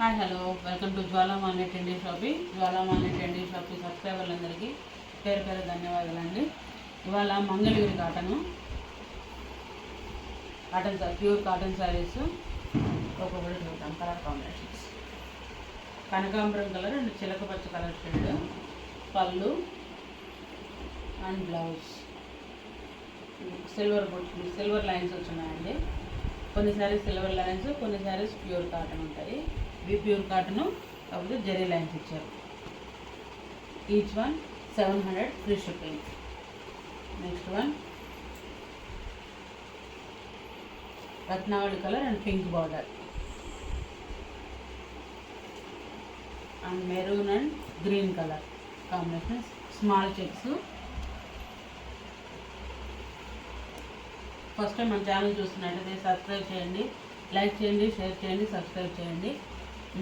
Hi hello. Welcome to Jwalamali trendy shoppy. Jwalamali trendy shoppy సబ్స్క్రైబర్లందరికీ పేరు పేరు ధన్యవాదాలండి. ఇవాళ Mangalagiri cotton. Cotton pure cotton saris. ఒక్కొక్కటి చూద్దాం. Colour combinations. కనకాంబరం కలర్ అండ్ చిలకపచ్చ కలర్ షేడ్. పళ్ళు అండ్ బ్లౌజ్. సిల్వర్ బుట్ సిల్వర్ లైన్స్ వచ్చినాయండి. కొన్ని శారీస్ సిల్వర్ లైన్స్ కొన్ని శారీస్ ప్యూర్ కాటన్ ఉంటాయి. ప్యూర్ కాటన్ కాకపోతే జరీ లైన్స్ ఇచ్చారు. Each one seven hundred free shipping next one Ratnavali colour and pink border and maroon and green colour combination small checks. First time మన channel చూస్తున్నట్టయితే subscribe చేయండి like చేయండి share చేయండి subscribe చేయండి.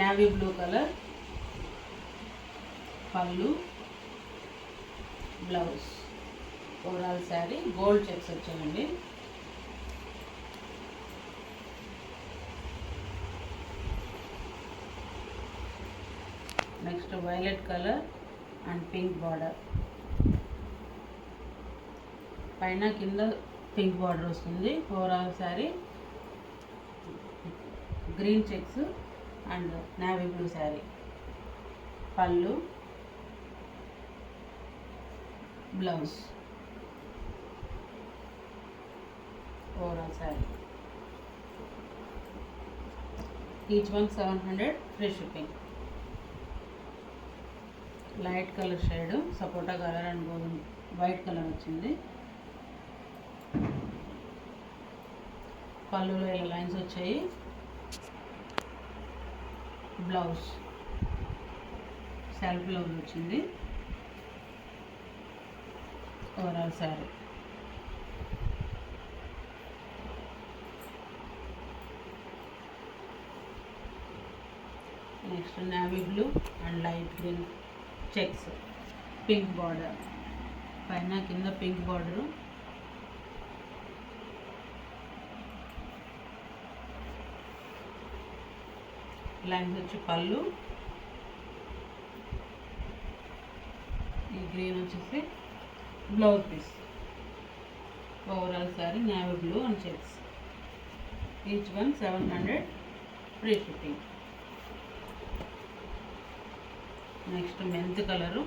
Navy blue colour పళ్ళు blouse overall sari gold checks వచ్చాయండి. Next violet colour and pink border పైన కింద పింక్ బార్డర్ వస్తుంది. Overall sari green checks and navy blue sari. పళ్ళు. Blouse. Overall sari. Each one seven hundred free shipping light colour shade sapota colour and గోధుమ white colour వచ్చింది. పళ్ళులో ఇలా lines వచ్చాయి. Blouse. Self blouse వచ్చింది. Overall sari next navy blue and light green checks pink border పైన కింద pink border lines వచ్చి పళ్ళు. ఈ గ్రీన్ వచ్చేసి blouse piece. Overall sari navy blue and checks each one seven hundred free shipping next mint colour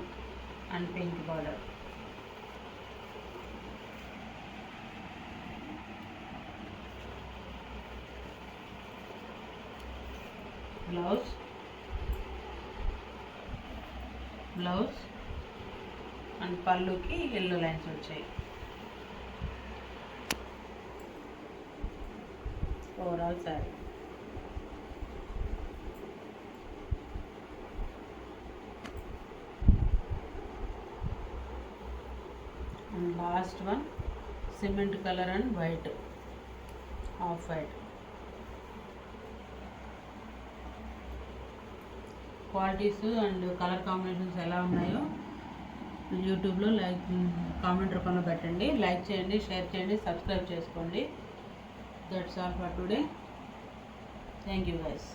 and pink border blouse. Blouse. And పళ్ళుకి yellow lines వచ్చాయి. Overall sari and last one cement colour and white off white qualities and colour combinations ఎలా ఉన్నాయో యూట్యూబ్లో like comment రూపంలో పెట్టండి. Like చేయండి share చేయండి subscribe చేసుకోండి. That's all for today thank you guys